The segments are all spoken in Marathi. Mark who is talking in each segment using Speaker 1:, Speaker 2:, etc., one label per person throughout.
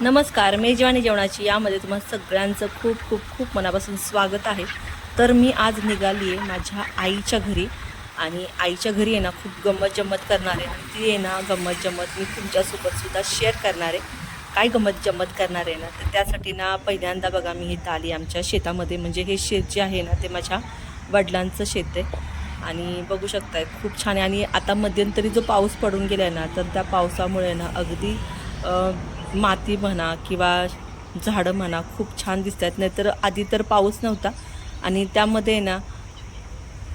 Speaker 1: नमस्कार मेजवानी जेवणाची यामध्ये तुम्हाला सगळ्यांचं खूप खूप खूप मनापासून स्वागत आहे. तर मी आज निघाली आहे माझ्या आईच्या घरी आणि आईच्या घरी आहे ना खूप गंमत जम्मत करणार आहे आणि ती आहे ना गंमत जम्मत मी तुमच्यासोबतसुद्धा शेअर करणार. आहे काय गंमत जम्मत करणार आहे ना तर त्यासाठी ना पहिल्यांदा बघा मी इथं आली आमच्या शेतामध्ये. म्हणजे हे शेत जे आहे ना ते माझ्या वडिलांचं शेत आहे. आणि बघू शकताय खूप छान आहे. आणि आता मध्यंतरी जो पाऊस पडून गेला आहे ना तर त्या पावसामुळे ना अगदी माती म्हणा किंवा झाडं म्हणा खूप छान दिसत आहेत नाहीतर आधी तर पाऊस नव्हता आणि त्यामध्ये ना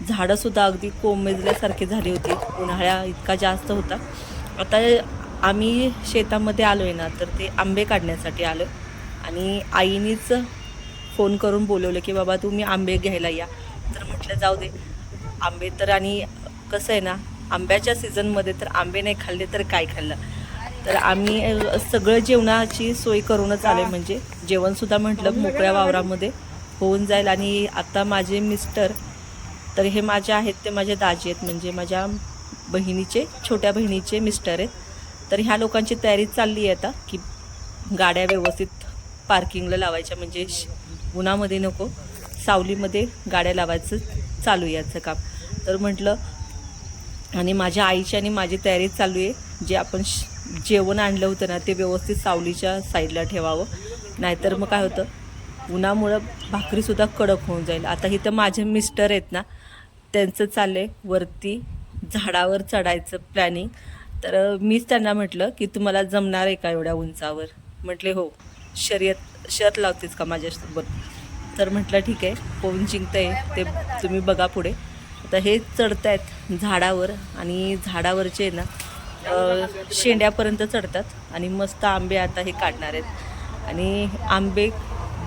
Speaker 1: झाडंसुद्धा अगदी कोमेजल्यासारखी झाली होती. उन्हाळ्या इतका जास्त होता. आता आम्ही शेतामध्ये आलो आहे ना तर ते आंबे काढण्यासाठी आलो आणि आईनीच फोन करून बोलवलं की बाबा तुम्ही आंबे घ्यायला या. तर म्हटलं जाऊ दे. आंबे तर आणि कसं आहे ना आंब्याच्या सीझनमध्ये तर आंबे नाही खाल्ले तर काय खाल्लं? तर आम्ही सगळं जेवणाची सोय करूनच आले. म्हणजे जेवणसुद्धा म्हटलं मोकळ्या वावरामध्ये होऊन जाईल. आणि आता माझे मिस्टर तर हे माझे आहेत ते माझे दाजी आहेत. म्हणजे माझ्या बहिणीचे छोट्या बहिणीचे मिस्टर आहेत. तर ह्या लोकांची तयारी चालली आहे आता की गाड्या व्यवस्थित पार्किंगला लावायच्या. म्हणजे श- उन्हामध्ये नको सावलीमध्ये गाड्या लावायचं चालू आहे याचं काम. तर म्हटलं आणि माझ्या आईची आणि माझी तयारी चालू आहे जे आपण श- जेवण आणलं होतं ना ते व्यवस्थित सावलीच्या साईडला ठेवावं. नाहीतर मग काय होतं उन्हामुळं भाकरीसुद्धा कडक होऊन जाईल. आता इथं माझे मिस्टर आहेत ना त्यांचं चाललं वरती झाडावर चढायचं प्लॅनिंग तर मीच त्यांना म्हटलं की तुम्हाला जमणार आहे का एवढ्या उंचावर? म्हटले हो. शर्यत शर्त लावतेच का माझ्यासोबत? तर म्हटलं ठीक आहे कोण जिंकतंय ते तुम्ही बघा पुढे. आता हे चढत आहेत झाडावर आणि झाडावरचे ना शेंड्यापर्यंत चढतात आणि मस्त आंबे आता हे काढणार आहेत. आणि आंबे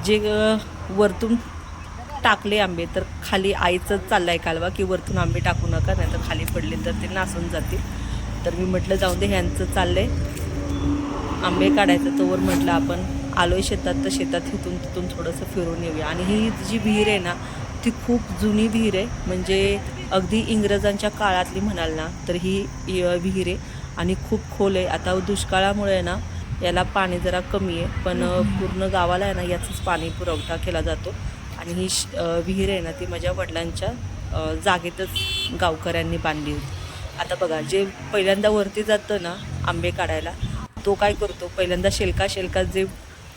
Speaker 1: जे वरतून टाकले आंबे तर खाली आईचं चाललं आहे कालवा की वरतून आंबे टाकू नका नाही तर खाली पडले तर ते नासून जातील. तर मी म्हटलं जाऊ दे ह्यांचं चाललं आहे आंबे काढायचं तोवर म्हटलं आपण आलोय शेतात तर शेतात तिथून तिथून थोडंसं फिरून येऊया. आणि ही जी विहीर आहे ना ती खूप जुनी विहीर आहे. म्हणजे अगदी इंग्रजांच्या काळातली म्हणाल ना तर ही विहीर आहे. आणि खूप खोल आहे. आता दुष्काळामुळे ना याला पाणी जरा कमी आहे. पण पूर्ण गावाला आहे ना याचाच पाणी पुरवठा केला जातो. आणि ही विहीर आहे ना ती माझ्या वडिलांच्या जागेतच गावकऱ्यांनी बांधली होती. आता बघा जे पहिल्यांदा वरती जातं ना आंबे काढायला तो काय करतो? पहिल्यांदा शेलका शेलका जे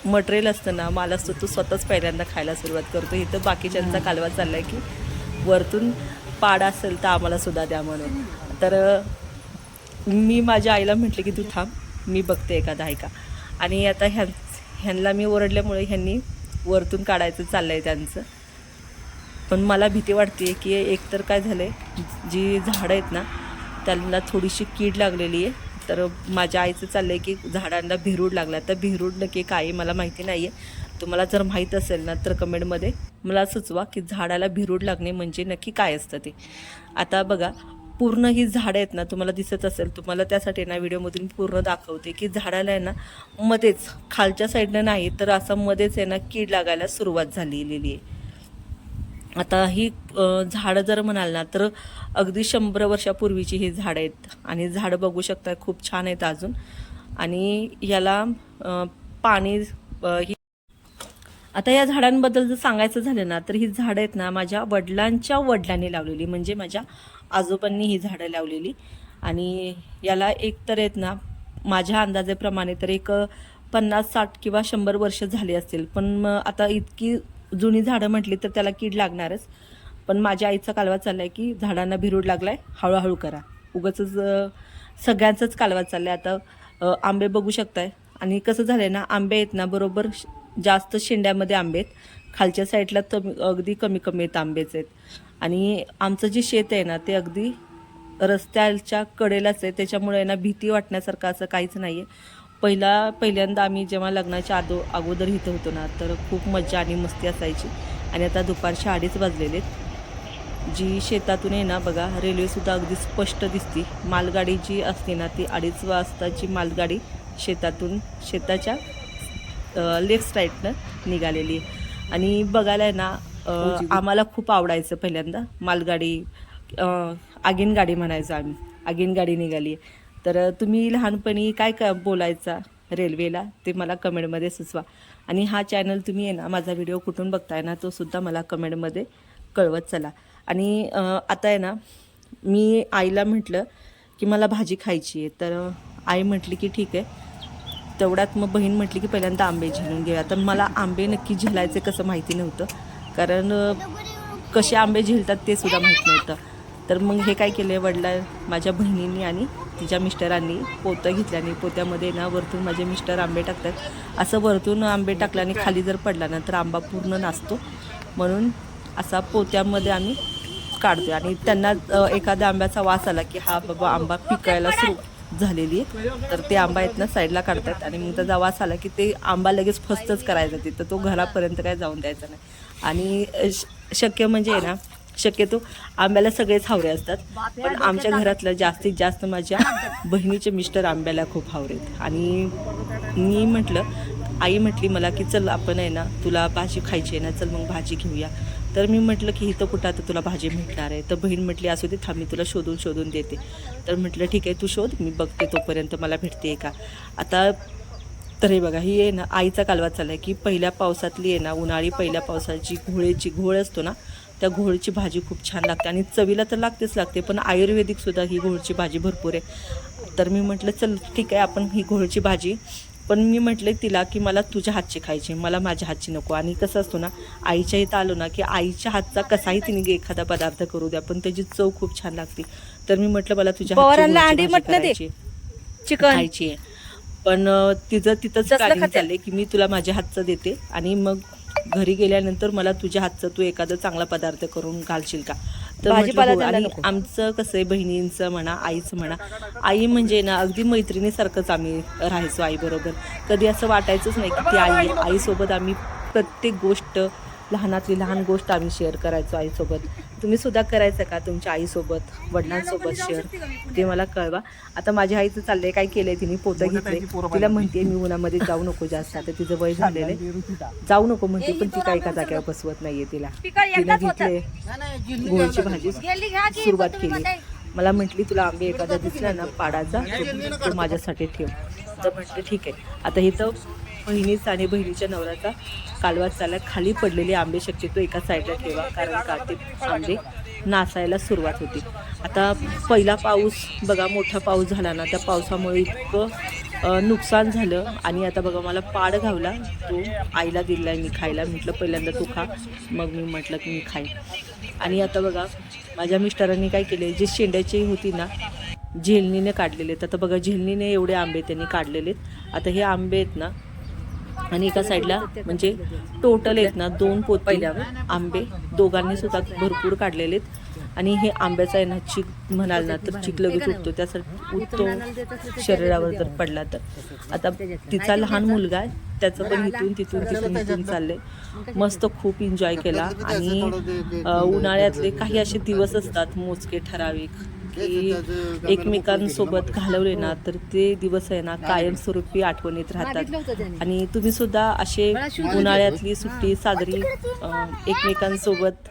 Speaker 1: मटेरियल असतं ना माल असतो तो स्वतःच पहिल्यांदा खायला सुरुवात करतो. इथं बाकीच्यांचा कालवा चालला आहे की वरतून पाड असेल तर आम्हाला सुद्धा द्या म्हणून. तर मी माझ्या आईला म्हटलं की तू थांब मी बघते एखादा ऐका आणि आता ह्या ह्यांना मी ओरडल्यामुळे ह्यांनी वरतून काढायचं चाललं आहे त्यांचं. पण मला भीती वाटते की एकतर काय झालं आहे जी झाडं आहेत ना त्यांना थोडीशी कीड लागलेली आहे. तर माझ्या आईचं चाललं आहे की झाडांना भिरूड लागला. तर भिरूड नक्की काय आहे मला माहिती नाही आहे तुम्हाला जर माहीत असेल ना तर कमेंटमध्ये मला सुचवा की झाडाला भिरूड लागणे म्हणजे नक्की काय असतं ते. आता बघा पूर्ण ही झाडं आहेत ना तुम्हाला दिसत असेल तुम्हाला त्यासाठी ना व्हिडिओमधून पूर्ण दाखवते की झाडाला आहे ना मध्येच खालच्या साईडनं नाही तर असं मध्येच आहे ना कीड लागायला सुरुवात झालेली आहे. आता ही झाडं जर म्हणाल ना तर अगदी शंभर वर्षापूर्वीची ही झाडं आहेत. आणि झाडं बघू शकता खूप छान आहेत अजून. आणि याला पाणी ही आता या झाडांबद्दल जर सांगायचं झालं ना तर ही झाडं आहेत ना माझ्या वडिलांच्या वडिलांनी लावलेली. म्हणजे माझ्या आजोबांनी ही झाडं लावलेली. आणि याला एक तर आहेत ना माझ्या अंदाजेप्रमाणे तर एक पन्नास साठ किंवा शंभर वर्ष झाली असतील. पण मग आता इतकी जुनी झाडं म्हटली तर त्याला कीड लागणारच. पण माझ्या आईचा कालवा चालला आहे की झाडांना भिरूड लागला आहे हळूहळू करा. उगाच सगळ्यांचाच कालवा चाललाय. आता आंबे बघू शकताय. आणि कसं झालं आहे ना आंबे आहेत ना बरोबर श- जास्त शेंड्यामध्ये आंबे आहेत. खालच्या साईडला कमी अगदी कमी कमी आहेत आंबेच आहेत. आणि आमचं जे शेत आहे ना ते अगदी रस्त्याच्या कडेलाच आहे. त्याच्यामुळे ना भीती वाटण्यासारखं असं काहीच नाही आहे पहिला पहिल्यांदा आम्ही जेव्हा लग्नाच्या आदो अगोदर इथं होतो ना तर खूप मजा आणि मस्ती असायची. आणि आता दुपारच्या अडीच वाजलेले आहेत. जी शेतातून आहे ना बघा रेल्वेसुद्धा अगदी स्पष्ट दिसती. मालगाडी जी असते ना ती अडीच वाजताची मालगाडी शेतातून शेताच्या लेफ्ट साईडनं निघालेली आहे. आणि बघायला आहे ना आम्हाला खूप आवडायचं पहिल्यांदा. मालगाडी आगीन गाडी म्हणायचो आम्ही. आगीन गाडी निघाली. तर तुम्ही लहानपणी काय काय बोलायचा रेल्वेला? ते मला कमेंटमध्ये सुचवा. आणि हा चॅनल तुम्ही आहे ना माझा व्हिडिओ कुठून बघताय ना तो सुद्धा मला कमेंटमध्ये कळवत चला. आणि आता आहे ना मी आईला म्हटलं की मला भाजी खायची आहे. तर आई म्हटली की ठीक आहे. तेवढ्यात मग बहीण म्हटली की पहिल्यांदा आंबे झेलून घेऊया. तर मला आंबे नक्की झेलायचे कसं माहिती नव्हतं. कारण कसे आंबे झेलतात ते सुद्धा माहीत नव्हतं. तर मग हे काय केलं वडला माझ्या बहिणींनी आणि तिच्या मिस्टरांनी पोतं घेतल्याने पोत्यामध्ये ना वरतून माझे मिस्टर आंबे टाकतात. असं वरतून आंबे टाकल्याने खाली जर पडला ना तर आंबा पूर्ण नाचतो. म्हणून असा पोत्यामध्ये आम्ही काढतो आणि त्यांना एखाद्या आंब्याचा वास आला की हा बाबा आंबा पिकायला सुरू झालेली आहे. तर ते आंबा आहेत ना साईडला काढतात आणि मग त्याचा वास आला की ते आंबा लगेच फस्तच करायचा तिथं. तो घरापर्यंत काय जाऊन द्यायचा नाही. आणि श- शक्य म्हणजे आहे ना शक्यतो आंब्याला सगळेच हावरे असतात. पण आमच्या घरातलं जास्तीत जास्त माझ्या बहिणीचे मिस्टर आंब्याला खूप हावरेत आणि मी म्हटलं आई म्हटली मला की चल आपण आहे ना तुला भाजी खायची आहे ना चल मग भाजी घेऊया. तर मी म्हटलं की इथं कुठं आता तुला भाजी भेटणार आहे? तर बहीण म्हटली असू दे थांब मी तुला शोधून शोधून देते. तर म्हटलं ठीक आहे तू शोध मी बघते तोपर्यंत मला भेटते का? आता तर हे बघा ही आहे ना आईचा कालवा चालला आहे की पहिल्या पावसातली आहे ना उन्हाळी पहिल्या पावसाची घोळेची घोळ असतो ना त्या घोळची भाजी खूप छान लागते आणि चवीला तर लागतेच लागते पण आयुर्वेदिकसुद्धा ही घोळची भाजी भरपूर आहे. तर मी म्हटलं चल ठीक आहे आपण ही घोळची भाजी पण मी म्हटले तिला की मला तुझ्या हातची खायची मला माझ्या हातची नको. आणि कसं असतो ना आईच्या इथं आलो ना की आईच्या हातचा कसाही तिने एखादा पदार्थ करू द्या पण त्याची चव खूप छान लागते. तर मी म्हटलं मला तुझ्या खायची पण तिचं तिथंच
Speaker 2: खाते.
Speaker 1: चाललंय की मी तुला माझ्या हातचं देते आणि मग घरी गेल्यानंतर मला तुझ्या हातचं तू एखादा चांगला पदार्थ करून घालशील का? तर
Speaker 2: भाजीपाला
Speaker 1: हो. आणि. आमचं कसं आहे बहिणींचं म्हणा आईचं म्हणा आई म्हणजे ना अगदी मैत्रिणीसारखंच आम्ही राहायचो आईबरोबर कधी असं वाटायचंच नाही की ती आई आईसोबत आम्ही प्रत्येक गोष्ट लहानातली लहान गोष्ट आम्ही शेअर करायचो आईसोबत. तुम्ही सुद्धा करायचं का तुमच्या आईसोबत वडिलांसोबत शेअर ते मला कळवा. आता माझ्या आईचं चाललंय काय केलंय तिने? पोतं घेतले तिला म्हणते मी उन्हामध्ये जाऊ नको जास्त. आता तिचं वय झालेलं आहे. जाऊ नको म्हणते पण ती काय एका जागेवर बसवत नाहीये तिला. तिने घेतले गुळची भाजी. सुरुवात केली. मला म्हटली तुला आंबे एखादा दिसला ना पाडाचा तो माझ्यासाठी ठेव. तर म्हटलं ठीक आहे. आता इथं बहिणीचा आणि बहिणीच्या नवऱ्याचा कालवा चालला खाली पडलेले आंबे शक्यतो एका साईडला ठेवा कारण का ते आंबे नासायला सुरुवात होती. आता पहिला पाऊस बघा मोठा पाऊस झाला ना त्या पावसामुळे इतकं नुकसान झालं. आणि आता बघा मला पाड घावला तो आईला दिला मी खायला. म्हटलं पहिल्यांदा तू खा. मग मी म्हटलं की मी खाईन. आणि आता बघा माझ्या मिस्टरांनी काय केले जे शेंड्याची होती ना झेलनीने काढलेले आहेत. आता बघा झेलनीने एवढे आंबे त्यांनी काढलेले आहेत. आता हे आंबे आहेत ना आणि एका साईडला म्हणजे टोटल आहेत ना दोन पोत पहिल्यावर. आंबे दोघांनी सुद्धा भरपूर काढलेले आहेत. आणि हे आंब्याचा आहे ना चिक म्हणाल ना तर चिक लगेच उठतो त्यासाठी उठतो शरीरावर जर पडला तर. आता तिचा लहान मुलगा आहे त्याचं पण इथून तिथून तिथून इथून चाललंय. मस्त खूप एन्जॉय केला. आणि उन्हाळ्यातले काही असे दिवस असतात मोजके ठराविक. की एकमेकांसोबत घालवले ना तर ते दिवस आहे ना कायमस्वरूपी आठवणीत राहतात. आणि तुम्ही सुद्धा असे उन्हाळ्यातली सुट्टी साजरी एकमेकांसोबत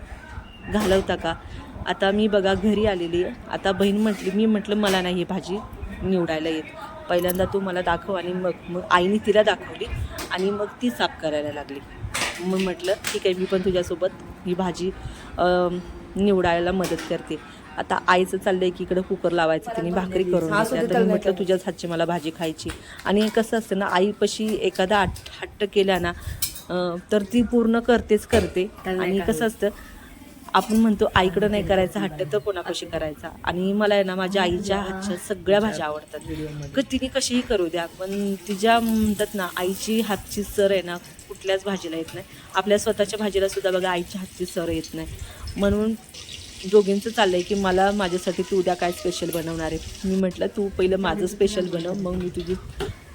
Speaker 1: घालवता का? आता मी बघा घरी आलेली आहे. आता बहीण म्हटली मी म्हटलं मला नाही ही भाजी निवडायला येत. पहिल्यांदा तू मला दाखव आणि मग मग आईने तिला दाखवली आणि मग ती साफ करायला लागली. मग म्हटलं ठीक आहे मी पण तुझ्यासोबत ही भाजी निवडायला मदत करते. आता आईचं चाललंय की इकडं कुकर लावायचं तिने भाकरी करून म्हटलं तुझ्याच हातची मला भाजी खायची. आणि कसं असतं ना आईपाशी एखादा हट हट्ट केला ना तर ती पूर्ण करतेच करते. आणि कसं असतं आपण म्हणतो आईकडं नाही करायचा हट्ट तर कोणापाशी करायचा. आणि मला आहे ना माझ्या आईच्या हातच्या सगळ्या भाज्या आवडतात. तिने कशीही करू द्या पण तिच्या म्हणतात ना आईची हातची सर आहे ना कुठल्याच भाजीला येत नाही. आपल्या स्वतःच्या भाजीला सुद्धा बघा आईच्या हातची सर येत नाही. म्हणून दोघींचं चाललंय की मला माझ्यासाठी तू उद्या काय स्पेशल बनवणार आहे? मी म्हटलं तू पहिलं माझं स्पेशल बनव मग मी तुझी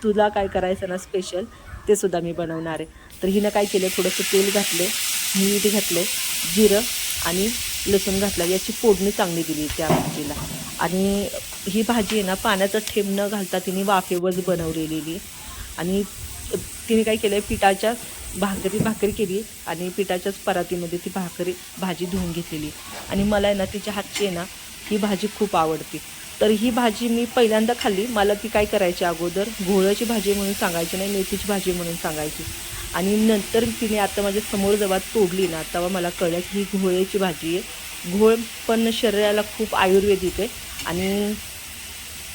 Speaker 1: तुला काय करायचं ना स्पेशल ते सुद्धा मी बनवणार आहे. तर हिनं काय केलं थोडंसं तेल घातलं मीठ घातलं जिरं आणि लसूण घातला याची फोडणी चांगली दिली त्या भाजीला. आणि ही भाजी आहे ना पाण्याचा ठेम न घालता तिने वाफेवरच बनवलेली. आणि तिने काय केलं पिठाच्या भाकरी भाकरी केली आणि पिठाच्याच परातीमध्ये ती भाकरी भाजी धुवून घेतलेली. आणि मला आहे ना तिच्या हातची आहे ना ही भाजी खूप आवडते. तर ही भाजी मी पहिल्यांदा खाल्ली. मला ती काय करायची अगोदर? घोळ्याची भाजी म्हणून सांगायची नाही मेथीची भाजी म्हणून सांगायची. आणि नंतर तिने आता माझ्यासमोर जेव्हा तोडली ना तेव्हा मला कळलं की ही घोळ्याची भाजी आहे. घोळ पण शरीराला खूप आयुर्वेदिक आहे. आणि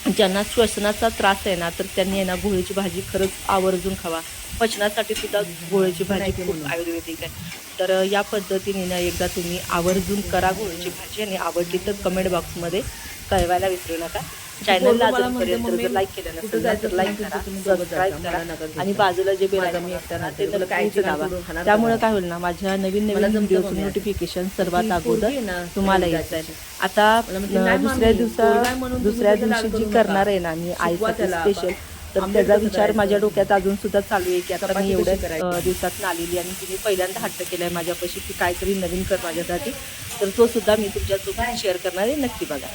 Speaker 1: ज्यांना श्वसनाचा त्रास आहे ना तर त्यांनी ना घोळीची भाजी खरंच आवर्जून खावा. पचनासाठी सुद्धा घोळीची भाजी खूप आयुर्वेदिक आहे. तर या पद्धतीने ना एकदा तुम्ही आवर्जून करा घोळीची भाजी आणि आवडली तर कमेंट बॉक्समध्ये कळवायला विसरू नका. चॅनलला अजूनपर्यंत जर लाईक केलं नसेल तर लाईक करा सबस्क्राईब करा. आणि बाजूला जे बेल आयकॉन ते नक्कीच दाबा त्यामुळे काय होईल ना माझ्या नवीन नवीन व्हिडिओचं नोटिफिकेशन सर्वात अगोदर तुम्हाला येत आहे आता दुसऱ्या दिवसा दुसऱ्या दिवशी जी करणार आहे ना मी आईसाठी स्पेशल तर त्याचा विचार माझ्या डोक्यात अजून सुद्धा चालू आहे की आता मी एवढ्या दिवसात आलेली आणि तिने पहिल्यांदा हट्ट केलाय माझ्यापाशी की काहीतरी नवीन कर माझ्यासाठी. तर तो सुद्धा मी तुमच्यासोबत शेअर करणार आहे नक्की बघा.